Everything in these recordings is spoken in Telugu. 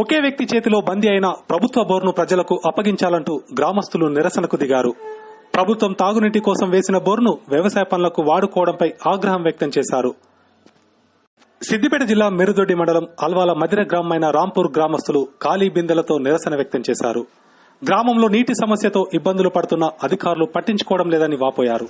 ఒకే వ్యక్తి చేతిలో బందీ అయిన ప్రభుత్వ బోర్ను ప్రజలకు అప్పగించాలంటూ గ్రామస్తులు నిరసనకు దిగారు. ప్రభుత్వం తాగునీటి కోసం వేసిన బోర్ను వ్యవసాయ పనులకు వాడుకోవడంపై ఆగ్రహం వ్యక్తం చేశారు. సిద్దిపేట జిల్లా మెరుదొడ్డి మండలం అల్వాల మదిర గ్రామమైన రాంపూర్ గ్రామస్తులు ఖాళీ బిందెలతో నిరసన వ్యక్తం చేశారు. గ్రామంలో నీటి సమస్యతో ఇబ్బందులు పడుతున్న అధికారులు పట్టించుకోవడం లేదని వాపోయారు.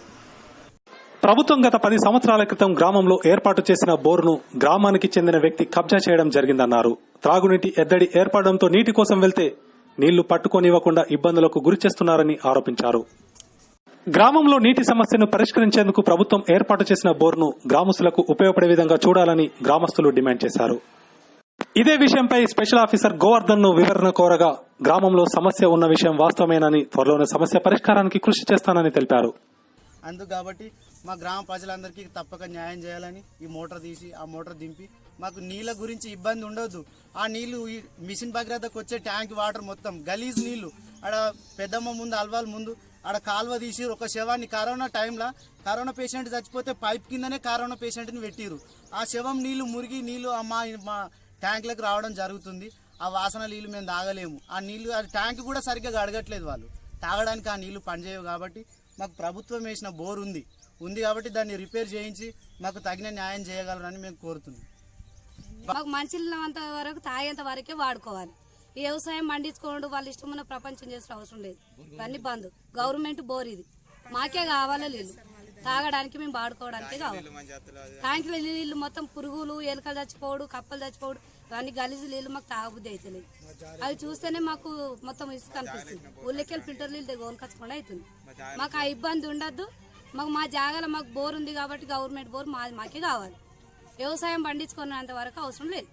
ప్రభుత్వం గత పది సంవత్సరాల క్రితం గ్రామంలో ఏర్పాటు చేసిన బోరును గ్రామానికి చెందిన వ్యక్తి కబ్జా చేయడం జరిగిందన్నారు. త్రాగునీటి ఎద్దడి ఏర్పడడంతో నీటి కోసం వెళ్తే నీళ్ళు పట్టుకోనివ్వకుండా ఇబ్బందులకు గురి చేస్తున్నారని ఆరోపించారు. గ్రామంలో నీటి సమస్యను పరిష్కరించేందుకు ప్రభుత్వం ఏర్పాటు చేసిన బోర్ను గ్రామస్తులకు ఉపయోగపడే విధంగా చూడాలని గ్రామస్తులు డిమాండ్ చేశారు. ఇదే విషయంపై స్పెషల్ ఆఫీసర్ గోవర్ధన్ను వివరణ కోరగా గ్రామంలో సమస్య ఉన్న విషయం వాస్తవమేనని త్వరలోనే సమస్య పరిష్కారానికి కృషి చేస్తానని తెలిపారు. అందుకు కాబట్టి మా గ్రామ ప్రజలందరికీ తప్పక న్యాయం చేయాలని ఈ మోటార్ తీసి ఆ మోటార్ దింపి. మాకు నీళ్ళ గురించి ఇబ్బంది ఉండొద్దు. ఆ నీళ్ళు ఈ మిషన్ భగీరథకు వచ్చే ట్యాంక్ వాటర్ మొత్తం గలీజ్ నీళ్ళు ఆడ పెద్దమ్మ ముందు అల్వాల్ ముందు ఆడ కాలువ తీసి ఒక శవాన్ని కరోనా టైంలో కరోనా పేషెంట్ చచ్చిపోతే పైప్ కిందనే కరోనా పేషెంట్ని పెట్టిరు ఆ శవం నీళ్ళు మురిగి నీళ్ళు మా మా ట్యాంకులకు రావడం జరుగుతుంది. ఆ వాసన నీళ్ళు మేము తాగలేము. ఆ నీళ్ళు ఆ ట్యాంక్ కూడా సరిగ్గా గడగట్లేదు వాళ్ళు. తాగడానికి ఆ నీళ్ళు పనిచేయవు కాబట్టి మాకు ప్రభుత్వం వేసిన బోర్ ఉంది. ఉంది కాబట్టి దాన్ని రిపేర్ చేయించి మాకు తగిన న్యాయం చేయగలరని మేము కోరుతున్నాం. మాకు మంచినంత వరకు తాగేంత వరకే వాడుకోవాలి. ఈ వ్యవసాయం పండించుకోండు వాళ్ళ ఇష్టమున్న ప్రపంచం చేసిన అవసరం లేదు. ఇవన్నీ బంద్. గవర్నమెంట్ బోర్ ఇది. మాకే కావాలా లేదు. తాగడానికి మేము వాడుకోవడానికే కావాలి ట్యాంకుల నీళ్ళు మొత్తం పురుగులు ఎలుకలు చచ్చిపోవడు కప్పలు చచ్చిపోవడు ఇవన్నీ గలీజు నీళ్ళు మాకు తాగబుద్ధి అవుతలేదు అవి చూస్తేనే మాకు మొత్తం ఇసుక అనిపిస్తుంది. ఊళ్ళకెళ్ళి ఫిల్టర్ నీళ్ళు కొనుకొచ్చకుండా అవుతుంది మాకు ఆ ఇబ్బంది ఉండద్దు. మాకు మా జాగాలో మాకు బోర్ ఉంది కాబట్టి గవర్నమెంట్ బోర్ మా మాకే కావాలి. వ్యవసాయం పండించుకున్నంత వరకు అవసరం లేదు.